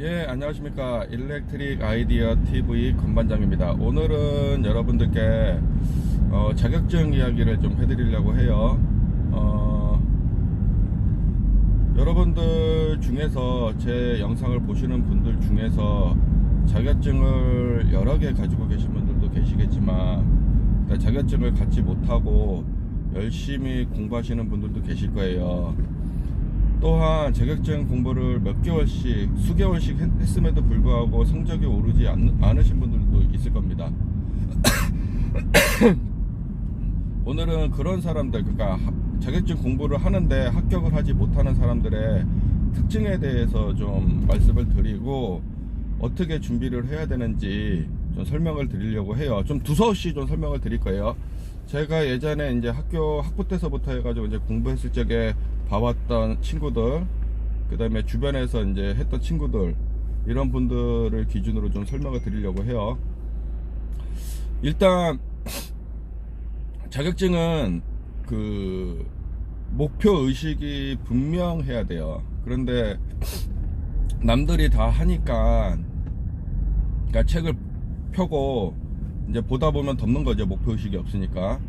예, 안녕하십니까. 일렉트릭 아이디어 TV 건반장입니다. 오늘은 여러분들께 어, 자격증 이야기를 좀 해드리려고 해요. 어, 여러분들 중에서 제 영상을 보시는 분들 중에서 자격증을 여러 개 가지고 계신 분들도 계시겠지만 네, 자격증을 갖지 못하고 열심히 공부하시는 분들도 계실 거예요. 또한 자격증 공부를 몇 개월씩 수개월씩 했, 했음에도 불구하고 성적이 오르지 않, 않으신 분들도 있을 겁니다. 오늘은 그런 사람들 그러니까 하- 자격증 공부를 하는데 합격을 하지 못하는 사람들의 특징에 대해서 좀 말씀을 드리고 어떻게 준비를 해야 되는지 좀 설명을 드리려고 해요. 좀 두서없이 좀 설명을 드릴 거예요. 제가 예전에 이제 학교 학부 때서부터 해가지고 이제 공부했을 적에 봐왔던 친구들, 그 다음에 주변에서 이제 했던 친구들 이런 분들을 기준으로 좀 설명을 드리려고 해요. 일단 자격증은 그 목표 의식이 분명해야 돼요. 그런데 남들이 다 하니까 그러니까 책을 펴고 이제 보다 보면 덮는 거죠. 목표 의식이 없으니까.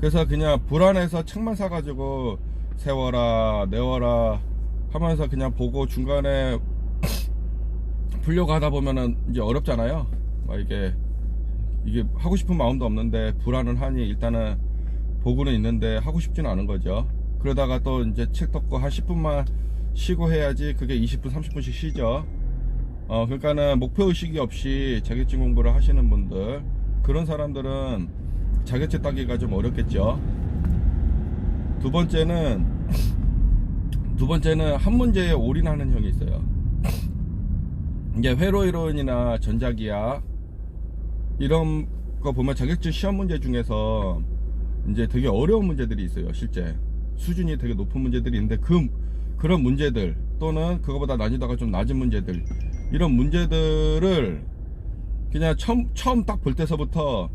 그래서 그냥 불안해서 책만 사가지고 세워라 내워라 하면서 그냥 보고 중간에 풀려고 하다 보면은 이제 어렵잖아요. 막 이게 이게 하고 싶은 마음도 없는데 불안은 하니 일단은 보고는 있는데 하고 싶지는 않은 거죠. 그러다가 또 이제 책 덮고 한 10분만 쉬고 해야지 그게 20분 30분씩 쉬죠. 어 그러니까는 목표 의식이 없이 자격증 공부를 하시는 분들 그런 사람들은 자격증 따기가 좀 어렵겠죠. 두 번째는 두 번째는 한 문제에 올인하는 형이 있어요. 이제 회로 이론이나 전자기학 이런 거 보면 자격증 시험 문제 중에서 이제 되게 어려운 문제들이 있어요. 실제 수준이 되게 높은 문제들이 있는데 그 그런 문제들 또는 그거보다 난이도가 좀 낮은 문제들 이런 문제들을 그냥 처음 처음 딱 볼 때서부터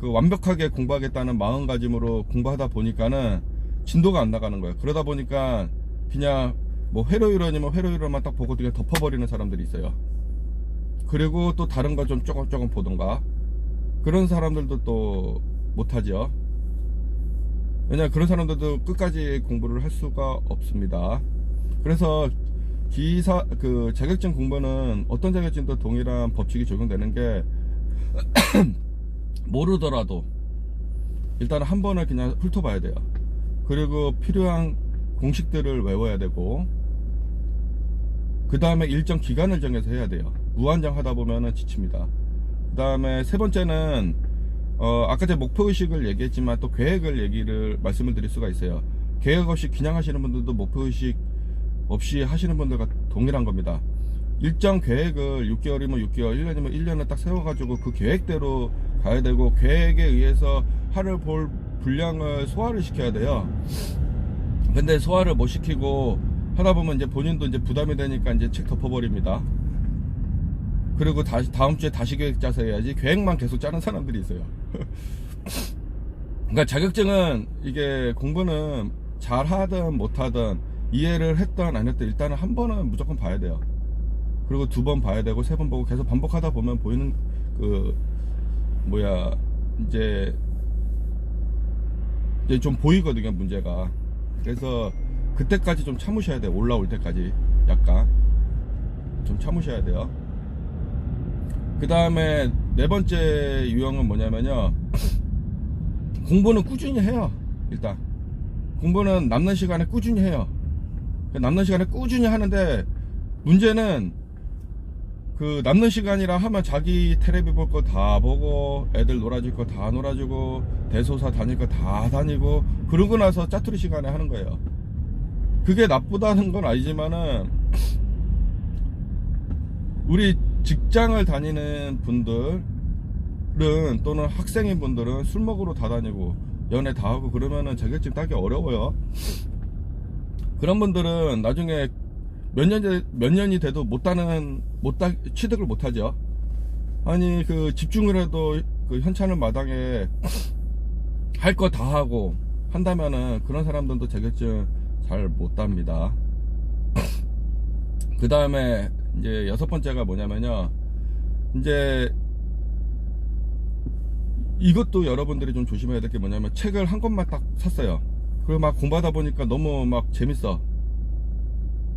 그 완벽하게 공부하겠다는 마음가짐으로 공부하다 보니까는 진도가 안 나가는 거예요. 그러다 보니까 그냥 뭐 회로 이론이면 회로 이론만 딱 보고 그냥 덮어버리는 사람들이 있어요. 그리고 또 다른 거좀 조금 조금 보던가 그런 사람들도 또 못하죠. 왜냐 그런 사람들도 끝까지 공부를 할 수가 없습니다. 그래서 기사 그 자격증 공부는 어떤 자격증도 동일한 법칙이 적용되는 게 모르더라도 일단 한 번을 그냥 훑어봐야 돼요. 그리고 필요한 공식들을 외워야 되고 그 다음에 일정 기간을 정해서 해야 돼요. 무한정 하다 보면은 지칩니다. 그 다음에 세 번째는 어 아까 제가 목표 의식을 얘기했지만 또 계획을 얘기를 말씀을 드릴 수가 있어요. 계획 없이 그냥 하시는 분들도 목표 의식 없이 하시는 분들과 동일한 겁니다. 일정 계획을 6개월이면 6개월, 1년이면 1년을 딱 세워가지고 그 계획대로 가야 되고 계획에 의해서 하루 볼 분량을 소화를 시켜야 돼요. 근데 소화를 못 시키고 하다 보면 이제 본인도 이제 부담이 되니까 이제 책 덮어버립니다. 그리고 다시 다음 주에 다시 계획 짜서 해야지 계획만 계속 짜는 사람들이 있어요. 그러니까 자격증은 이게 공부는 잘 하든 못 하든 이해를 했든 안 했든 일단은 한 번은 무조건 봐야 돼요. 그리고 두 번 봐야 되고 세 번 보고 계속 반복하다 보면 보이는 그 뭐야 이제 이제 좀 보이거든요 문제가. 그래서 그때까지 좀 참으셔야 돼요. 올라올 때까지 약간 좀 참으셔야 돼요. 그 다음에 네 번째 유형은 뭐냐면요. 공부는 꾸준히 해요. 일단 공부는 남는 시간에 꾸준히 해요. 그 남는 시간에 꾸준히 하는데 문제는 그 남는 시간이라 하면 자기 테레비 볼 거 다 보고 애들 놀아줄 거 다 놀아주고 대소사 다닐 거 다 다니고 그러고 나서 짜투리 시간에 하는 거예요. 그게 나쁘다는 건 아니지만은 우리 직장을 다니는 분들은 또는 학생인 분들은 술 먹으러 다 다니고 연애 다 하고 그러면은 자격증 따기 어려워요. 그런 분들은 나중에 몇 년, 몇 년이 돼도 못 따는, 못 따, 취득을 못 하죠. 아니, 그 집중을 해도 그 현찮은 마당에 할 거 다 하고 한다면은 그런 사람들도 자격증 잘못 땁니다. 그 다음에 이제 여섯 번째가 뭐냐면요. 이제 이것도 여러분들이 좀 조심해야 될 게 뭐냐면 책을 한 권만 딱 샀어요. 그리고 막 공부하다 보니까 너무 막 재밌어.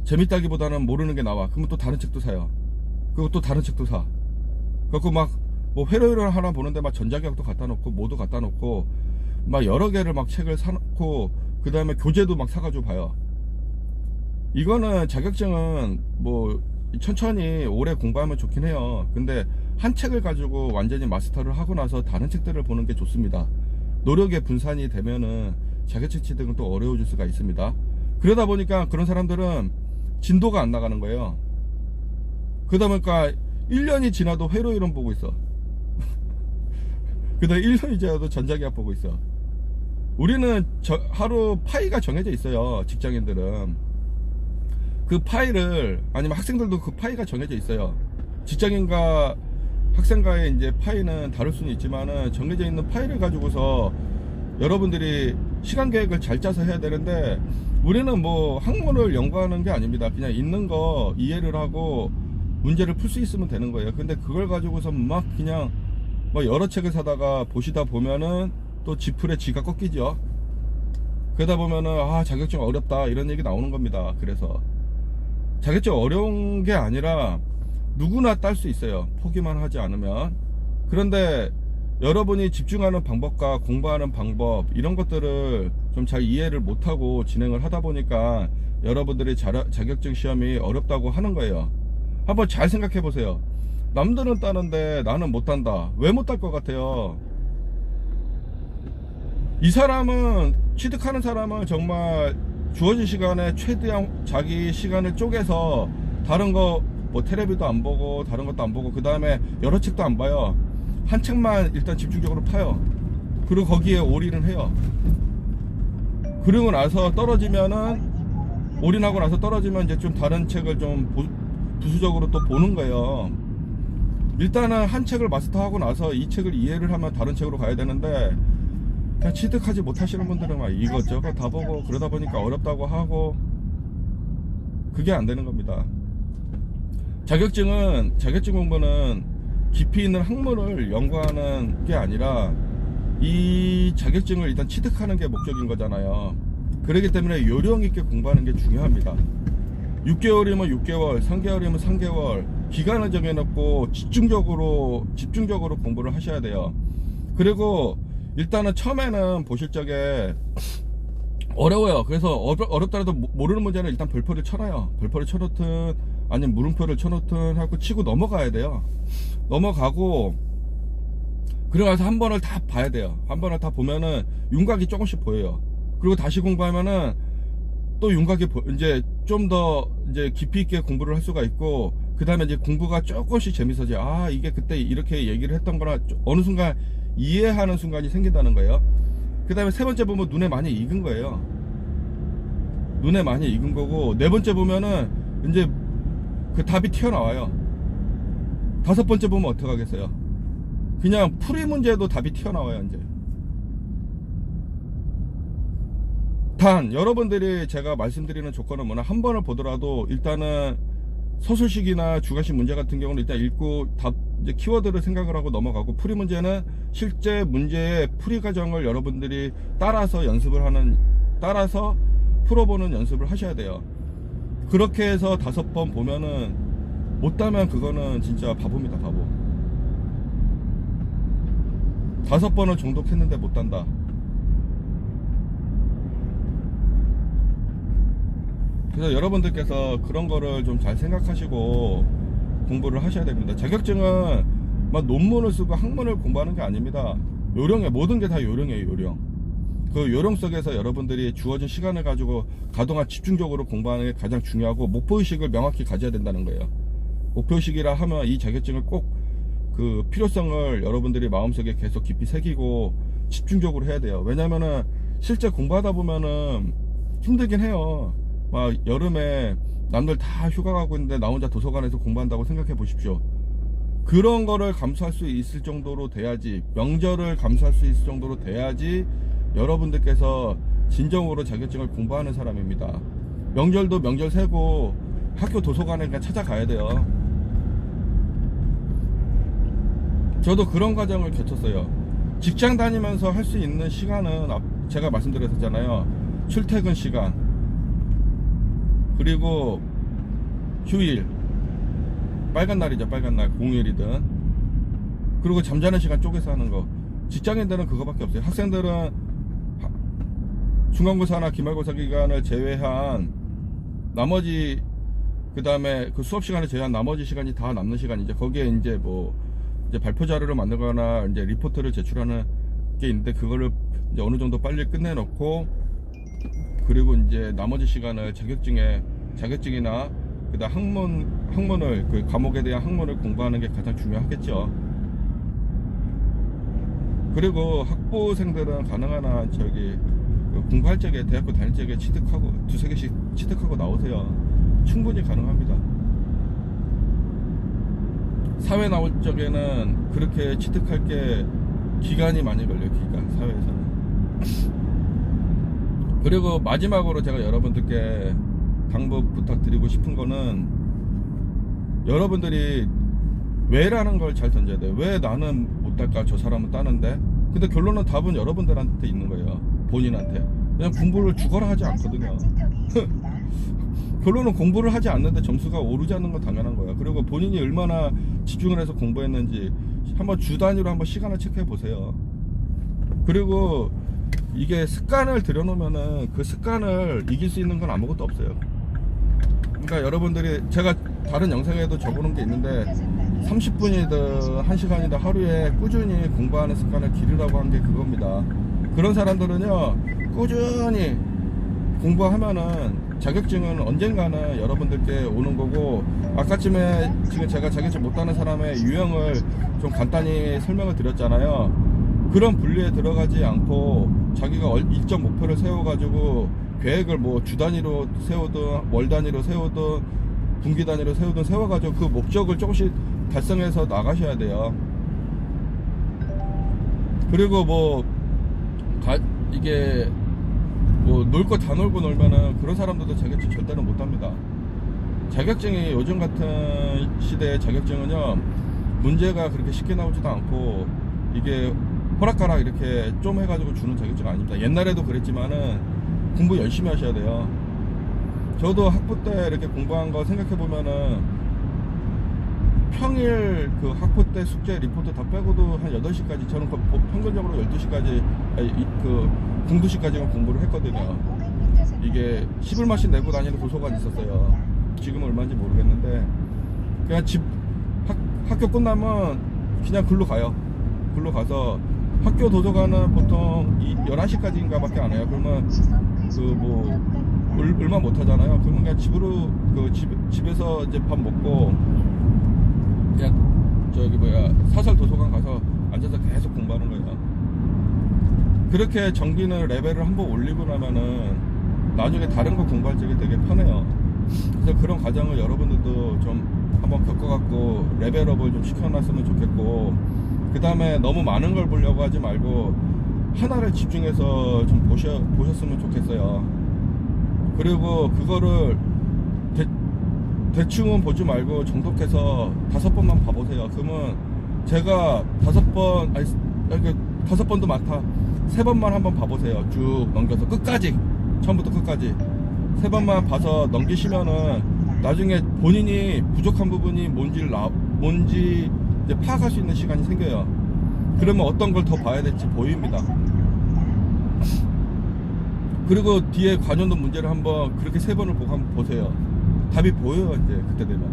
재밌다기보다는 모르는 게 나와. 그러면 또 다른 책도 사요. 그리고 또 다른 책도 사. 그리고 막뭐 회로회로 하나 보는데 막 전자기학도 갖다 놓고 뭐도 갖다 놓고 막 여러 개를 막 책을 사놓고 그 다음에 교재도 막 사가지고 봐요. 이거는 자격증은 뭐 천천히 오래 공부하면 좋긴 해요. 근데 한 책을 가지고 완전히 마스터를 하고 나서 다른 책들을 보는 게 좋습니다. 노력의 분산이 되면은 자격증 취득은 또 어려워질 수가 있습니다. 그러다 보니까 그런 사람들은 진도가 안 나가는 거예요. 그러다 보니까 1년이 지나도 회로 이론 보고 있어. 그 다음에 1년이 지나도 전자기학 보고 있어. 우리는 저- 하루 파이가 정해져 있어요. 직장인들은. 그 파이를, 아니면 학생들도 그 파이가 정해져 있어요. 직장인과 학생과의 이제 파이는 다를 수는 있지만은 정해져 있는 파이를 가지고서 여러분들이 시간 계획을 잘 짜서 해야 되는데 우리는 뭐 학문을 연구하는 게 아닙니다. 그냥 있는 거 이해를 하고 문제를 풀 수 있으면 되는 거예요. 근데 그걸 가지고서 막 그냥 뭐 여러 책을 사다가 보시다 보면은 또 지풀에 지가 꺾이죠. 그러다 보면은 아 자격증 어렵다 이런 얘기 나오는 겁니다. 그래서 자격증 어려운 게 아니라 누구나 딸 수 있어요. 포기만 하지 않으면. 그런데 여러분이 집중하는 방법과 공부하는 방법 이런 것들을 좀 잘 이해를 못하고 진행을 하다 보니까 여러분들이 자, 자격증 시험이 어렵다고 하는 거예요. 한번 잘 생각해 보세요. 남들은 따는데 나는 못 단다. 왜못딸것 같아요? 이 사람은 취득하는 사람은 정말 주어진 시간에 최대한 자기 시간을 쪼개서 다른 거 뭐 테레비도 안 보고 다른 것도 안 보고 그 다음에 여러 책도 안 봐요. 한 책만 일단 집중적으로 파요. 그리고 거기에 올인을 해요. 그리고 나서 떨어지면은 올인하고 나서 떨어지면 이제 좀 다른 책을 좀 보- 부수적으로 또 보는 거예요. 일단은 한 책을 마스터하고 나서 이 책을 이해를 하면 다른 책으로 가야 되는데 그냥 취득하지 못하시는 분들은 막 이것저것 다 보고 그러다 보니까 어렵다고 하고 그게 안 되는 겁니다. 자격증은 자격증 공부는 깊이 있는 학문을 연구하는 게 아니라 이 자격증을 일단 취득하는 게 목적인 거잖아요. 그렇기 때문에 요령 있게 공부하는 게 중요합니다. 6개월이면 6개월, 3개월이면 3개월 기간을 정해놓고 집중적으로 집중적으로 공부를 하셔야 돼요. 그리고 일단은 처음에는 보실 적에 어려워요. 그래서 어렵, 어렵더라도 모- 모르는 문제는 일단 별표를 쳐놔요. 별표를 쳐놓든 아니면 물음표를 쳐놓든 하고 치고 넘어가야 돼요. 넘어가고 나서 한 번을 다 봐야 돼요. 한 번을 다 보면은 윤곽이 조금씩 보여요. 그리고 다시 공부하면은 또 윤곽이 보- 이제 좀 더 이제 깊이 있게 공부를 할 수가 있고 그 다음에 이제 공부가 조금씩 재밌어져. 아 이게 그때 이렇게 얘기를 했던 좀 어느 순간 이해하는 순간이 생긴다는 거예요. 그 다음에 세 번째 보면 눈에 많이 익은 거예요. 눈에 많이 익은 거고 네 번째 보면은 이제 그 답이 튀어나와요. 다섯 번째 보면 어떻게 하겠어요? 그냥 풀이 문제도 답이 튀어나와요 이제. 단 여러분들이 제가 말씀드리는 조건은 뭐냐 한 번을 보더라도 일단은 서술식이나 주관식 문제 같은 경우는 일단 읽고 답 이제 키워드를 생각을 하고 넘어가고 풀이 문제는 실제 문제의 풀이 과정을 여러분들이 따라서 연습을 하는 따라서 풀어보는 연습을 하셔야 돼요. 그렇게 해서 다섯 번 보면은 못 따면 그거는 진짜 바보입니다 바보. 다섯 번을 정독했는데 못 단다. 그래서 여러분들께서 그런 거를 좀 잘 생각하시고 공부를 하셔야 됩니다. 자격증은 막 논문을 쓰고 학문을 공부하는 게 아닙니다. 요령에 모든 게 다 요령이에요, 요령. 그 요령 속에서 여러분들이 주어진 시간을 가지고 가동한 집중적으로 공부하는 게 가장 중요하고 목표의식을 명확히 가져야 된다는 거예요. 목표의식이라 하면 이 자격증을 꼭 그 필요성을 여러분들이 마음속에 계속 깊이 새기고 집중적으로 해야 돼요. 왜냐면은 실제 공부하다 보면은 힘들긴 해요. 막 여름에 남들 다 휴가 가고 있는데 나 혼자 도서관에서 공부한다고 생각해 보십시오. 그런 거를 감수할 수 있을 정도로 돼야지 명절을 감수할 수 있을 정도로 돼야지 여러분들께서 진정으로 자격증을 공부하는 사람입니다. 명절도 명절 세고 학교 도서관에 그냥 찾아가야 돼요. 저도 그런 과정을 겪었어요. 직장 다니면서 할 수 있는 시간은 앞- 제가 말씀드렸잖아요. 출퇴근 시간 그리고 휴일. 빨간 날이죠 빨간 날. 공휴일이든. 그리고 잠자는 시간 쪼개서 하는 거. 직장인들은 그거밖에 없어요. 학생들은 하- 중간고사나 기말고사 기간을 제외한 나머지 그 다음에 그 수업 시간을 제외한 나머지 시간이 다 남는 시간이죠. 거기에 이제 뭐 이제 발표 자료를 만들거나 이제 리포트를 제출하는 게 있는데 그거를 이제 어느 정도 빨리 끝내놓고 그리고 이제 나머지 시간을 자격증에 자격증이나 그다음 학문 학문을 그 과목에 대한 학문을 공부하는 게 가장 중요하겠죠. 그리고 학부생들은 가능한 한 저기 그 공부할 적에 대학교 다닐 적에 취득하고 두세 개씩 취득하고 나오세요. 충분히 가능합니다. 사회 나올 적에는 그렇게 취득할 게 기간이 많이 걸려요. 기간 사회에서는. 그리고 마지막으로 제가 여러분들께 당부 부탁드리고 싶은 거는 여러분들이 왜라는 걸 잘 던져야 돼요. 왜 나는 못 딸까? 저 사람은 따는데. 근데 결론은 답은 여러분들한테 있는 거예요. 본인한테. 그냥 공부를 죽어라 하지 않거든요. 결론은 공부를 하지 않는데 점수가 오르지 않는 건 당연한 거야. 그리고 본인이 얼마나 집중을 해서 공부했는지 한번 주 단위로 한번 시간을 체크해 보세요. 그리고 이게 습관을 들여놓으면은 그 습관을 이길 수 있는 건 아무것도 없어요. 그러니까 여러분들이 제가 다른 영상에도 적어놓은 게 있는데 30분이든 1시간이든 하루에 꾸준히 공부하는 습관을 기르라고 한 게 그겁니다. 그런 사람들은요, 꾸준히 공부하면은 자격증은 언젠가는 여러분들께 오는 거고, 아까쯤에 지금 제가 자격증 못 따는 사람의 유형을 좀 간단히 설명을 드렸잖아요. 그런 분류에 들어가지 않고 자기가 얼- 일정 목표를 세워가지고 계획을 뭐 주 단위로 세우든 월 단위로 세우든 분기 단위로 세우든 세워가지고 그 목적을 조금씩 달성해서 나가셔야 돼요. 그리고 뭐 가- 이게 뭐 놀 거 다 놀고 놀면은 그런 사람들도 자격증 절대로 못 합니다. 자격증이 요즘 같은 시대의 자격증은요 문제가 그렇게 쉽게 나오지도 않고 이게 허락가락 이렇게 좀 해가지고 주는 자격증 아닙니다. 옛날에도 그랬지만은 공부 열심히 하셔야 돼요. 저도 학부 때 이렇게 공부한 거 생각해 보면은 평일 그 학부 때 숙제 리포트 다 빼고도 한 8시까지 저는 그 평균적으로 12시까지 아니, 이- 그 공부시까지만 공부를 했거든요. 이게 11만씩 내고 다니는 도서관이 있었어요. 지금은 얼마인지 모르겠는데 그냥 집 학, 학교 끝나면 그냥 글로 가요. 글로 가서 학교 도서관은 보통 이 11시까지인가 밖에 안 해요. 그러면 그뭐 얼마 못 하잖아요. 그러면 그냥 집으로 그 집, 집에서 이제 밥 먹고 그냥 저기 뭐야 사설 도서관 가서 앉아서 계속 공부하는 거예요. 그렇게 정기는 레벨을 한번 올리고 나면은 나중에 다른 거 공부할 적에 되게 편해요. 그래서 그런 과정을 여러분들도 좀 한번 겪어갖고 레벨업을 좀 시켜놨으면 좋겠고 그 다음에 너무 많은 걸 보려고 하지 말고 하나를 집중해서 좀 보셔, 보셨으면 좋겠어요. 그리고 그거를 대, 대충은 보지 말고 정독해서 다섯 번만 봐보세요. 그러면 제가 다섯 번, 아니, 다섯 번도 많다. 세 번만 한번 봐보세요. 쭉 넘겨서 끝까지. 처음부터 끝까지. 세 번만 봐서 넘기시면은 나중에 본인이 부족한 부분이 뭔지를 나, 뭔지 이제 파악할 수 있는 시간이 생겨요. 그러면 어떤 걸 더 봐야 될지 보입니다. 그리고 뒤에 관련된 문제를 한번 그렇게 세 번을 보고 한번 보세요. 답이 보여요, 이제 그때 되면.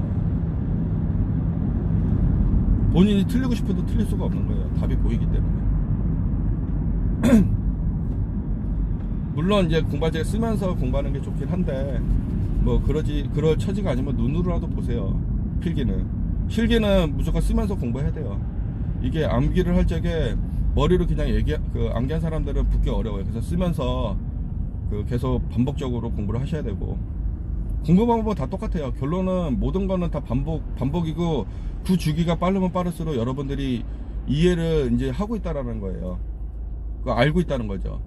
본인이 틀리고 싶어도 틀릴 수가 없는 거예요. 답이 보이기 때문에. 물론 이제 공부할 때 쓰면서 공부하는 게 좋긴 한데 뭐 그러지 그럴 처지가 아니면 눈으로라도 보세요. 필기는 실기는 무조건 쓰면서 공부해야 돼요. 이게 암기를 할 적에 머리로 그냥 얘기 그 암기한 사람들은 붙기 어려워요. 그래서 쓰면서 그 계속 반복적으로 공부를 하셔야 되고 공부 방법은 다 똑같아요. 결론은 모든 거는 다 반복 반복이고 그 주기가 빠르면 빠를수록 여러분들이 이해를 이제 하고 있다라는 거예요. 그 알고 있다는 거죠.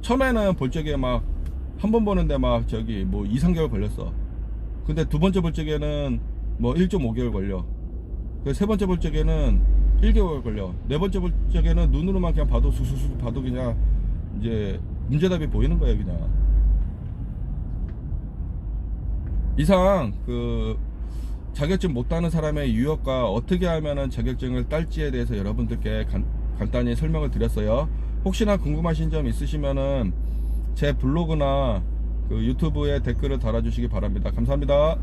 처음에는 볼 적에 막 한 번 보는데 막 저기 뭐 2, 3개월 걸렸어. 근데 두 번째 볼 적에는 뭐 1.5개월 걸려. 그세 번째 볼 적에는 1개월 걸려. 네 번째 볼 적에는 눈으로만 그냥 봐도 수수수 봐도 그냥 이제 문제답이 보이는 거예요, 그냥. 이상 그 자격증 못 따는 사람의 유형과 어떻게 하면은 자격증을 딸지에 대해서 여러분들께 간, 간단히 설명을 드렸어요. 혹시나 궁금하신 점 있으시면은 제 블로그나 그 유튜브에 댓글을 달아주시기 바랍니다. 감사합니다.